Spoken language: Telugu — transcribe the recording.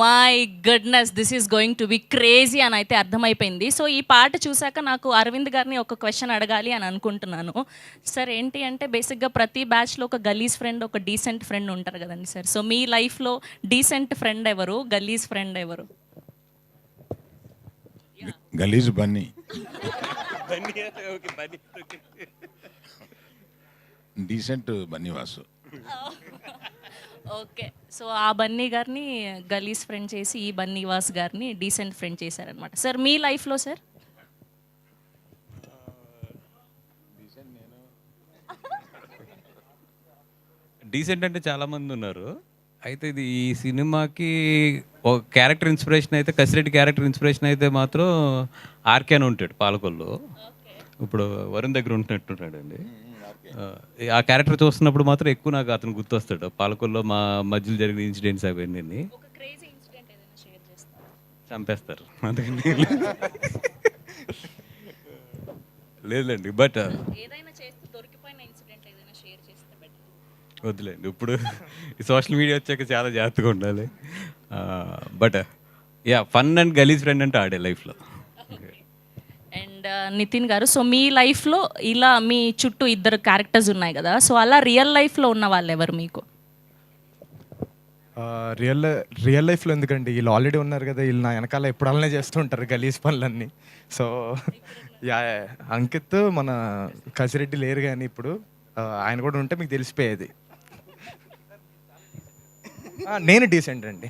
My goodness this is going to be crazy అని అయితే అర్థమైపోయింది. సో ఈ పాట చూసాక నాకు అరవింద్ గారిని ఒక క్వశ్చన్ అడగాలి అని అనుకుంటున్నాను. సార్ ఏంటి అంటే బేసిక్గా ప్రతి బ్యాచ్లో ఒక గలీజ్ ఫ్రెండ్ ఒక డీసెంట్ ఫ్రెండ్ ఉంటారు కదండి సార్ సో మీ లైఫ్లో డీసెంట్ ఫ్రెండ్ ఎవరు? గలీజ్ ఫ్రెండ్ ఎవరు? గలీజ్ Bunny. Decent Bunny Vasu. Okay. So ఆ బన్నీ గారిని గలీజ్ ఫ్రెండ్ చేసి ఈ బన్నీవాస్ గారిని డీసెంట్ ఫ్రెండ్ చేశారనమాట సార్ మీ లైఫ్లో సార్? డీసెంట్ అంటే చాలా మంది ఉన్నారు. అయితే ఇది ఈ సినిమాకి ఒక క్యారెక్టర్ ఇన్స్పిరేషన్ అయితే కసిరెడ్డి క్యారెక్టర్ ఇన్స్పిరేషన్ అయితే మాత్రం ఆర్కే అని ఉంటాడు పాలకొల్లు. ఇప్పుడు వరుణ్ దగ్గర ఉంటున్నట్టున్నాడు అండి ఆ క్యారెక్టర్ చూస్తున్నప్పుడు మాత్రం ఎక్కువ నాకు అతను గుర్తొస్తాడు. పాలకొల్లో మా మధ్యలో జరిగిన ఇన్సిడెంట్స్ అవన్నీ ఒక క్రేజీ ఇన్సిడెంట్ ఏదైనా షేర్ చేస్తారా? చంపేస్తారు. అందుకని లేదులేండి బట్ ఏదైనా చేస్తూ దొరికిపోయిన ఇన్సిడెంట్ ఏదైనా షేర్ చేస్తే బెటర్ వద్దులేండి ఇప్పుడు ఈ సోషల్ మీడియా వచ్చాక చాలా జాగ్రత్తగా ఉండాలి. బట్ యా ఫన్ అండ్ గలీజ్ ఫ్రెండ్ అంటే ఆడే లైఫ్లో అండ్ uh, నితిన్ గారు. సో మీ లైఫ్లో ఇలా మీ చుట్టూ ఇద్దరు క్యారెక్టర్స్ ఉన్నాయి కదా. సో అలా రియల్ లైఫ్లో ఉన్న వాళ్ళు ఎవరు మీకు? రియల్ రియల్ లైఫ్లో ఎందుకండి? వీళ్ళు ఆల్రెడీ ఉన్నారు కదా. వీళ్ళు నా వెనకాల ఎప్పుడల్నే చేస్తుంటారు చేస్తూ ఉంటారు గలీజ్ పనులన్నీ. సో యా అంకిత్ మన కసిరెడ్డి లేరు కానీ ఇప్పుడు ఆయన కూడా ఉంటే మీకు తెలిసిపోయేది. నేను డీసెంట్ అండి.